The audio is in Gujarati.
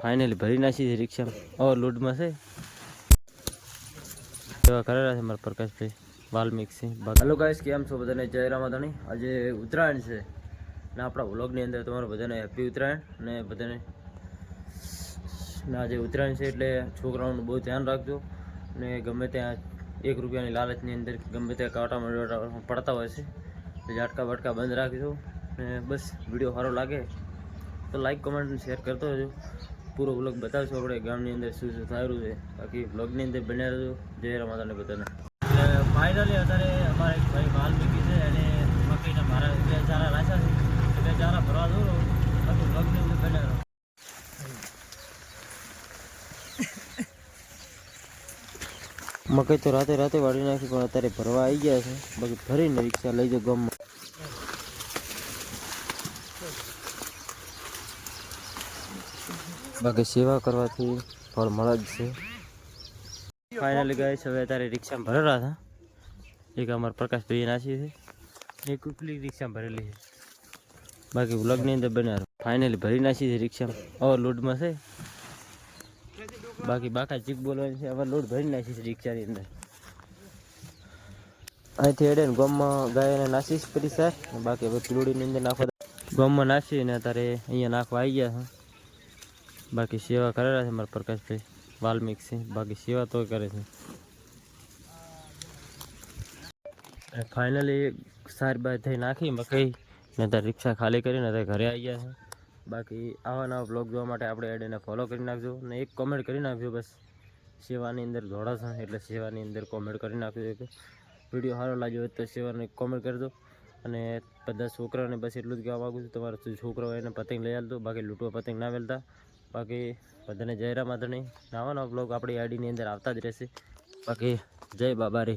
ફાઇનલી ભરી નાખી છે રિક્ષા ઓવરલોડમાં છે. એવા કરેલા છે મારા પ્રકાશભાઈ. વાલ્મિક સિંહ હલો ગાઈસ કેમ છો બધાને? જય રામાધાણી આજે ઉત્તરાયણ છે. ને આપણા વ્લોગની અંદર તમારું બધાને હેપી ઉત્તરાયણ. અને બધાને ને આજે ઉત્તરાયણ છે એટલે છોકરાઓનું બહુ ધ્યાન રાખજો. ને ગમે ત્યાં એક રૂપિયાની લાલચની અંદર ગમે ત્યાં કાંટા પડતા હોય છે એટલે ઝાટકા બટકા બંધ રાખજો. ને બસ, વીડિયો સારો લાગે તો લાઈક કમેન્ટ અને શેર કરતો રહેજો. પૂરો બ્લોગ બતાવશો આપણે ગામની અંદર શું શું થયેલું છે. બાકી બ્લોગની અંદર બન્યા રહેજો. જય રમાતાને બધાને. ફાઇનલી અત્યારે અમારે એક ભાઈ મૂકી છે અને મકઈના મારા બે ચારા રાખ્યા છે. બે ચારા ભરવા દો બાકી બ્લોગની અંદર બન્યા રહો. મકઈ તો રાતે રાતે વાળી નાખી પણ અત્યારે ભરવા આવી ગયા છે. બાકી ભરીને રિક્ષા લઈ જાઓ ગામમાં. બાકી સેવા કરવાથી ફળ મળે જ છે. ફાઇનલી ગઈ છે હવે અત્યારે રિક્ષામાં ભરેલા હતા. એક અમારા પ્રકાશભાઈ નાસી છે. એક કુકલી રિક્ષામાં ભરેલી છે. બાકી વ્લોગની અંદર બન્યા ફાઇનલી ભરી નાખી છે રિક્ષામાં. ઓવરલોડમાં છે. બાકી બાકા ચીક બોલવાની છે. હવે લોડ ભરી નાખી છે રિક્ષાની અંદર. અહીંથી હેડે ને ગમમાં ગાયને નાસીશ કરી સાહેબ. બાકી હવે પીલોડીની અંદર નાખવા ગમમાં નાસી ને અત્યારે અહીંયા નાખવા આવી ગયા છે. બાકી સેવા કરેલા છે મારા પ્રકાશભાઈ. વાલ્મિક છે. બાકી સેવા તો કરે છે. ફાઇનલી સાર બાય થઈ નાખી મકઈ. ને ત્યાં રિક્ષા ખાલી કરીને ત્યાં ઘરે આવી ગયા છે. બાકી આવા નવા બ્લોગ જોવા માટે આપણે એડને ફોલો કરી નાખજો. અને એક કોમેન્ટ કરી નાખજો બસ. સેવાની અંદર છે. એટલે સેવાની અંદર કોમેન્ટ કરી નાખજો કે વીડિયો સારો લાગ્યો હોય તો સેવાને કોમેન્ટ કરજો. અને બધા છોકરાઓને બસ એટલું જ કહેવા માગું છું. તમારા છોકરો એને પતંગ લઈ આવતો બાકી લૂંટવા પતંગ ના વેલતા બાકી બધાને જય રામ આદરણી નવા નવા બ્લોગ આપણી આઈડીની અંદર આવતા જ રહેશે. બાકી જય બાબા રે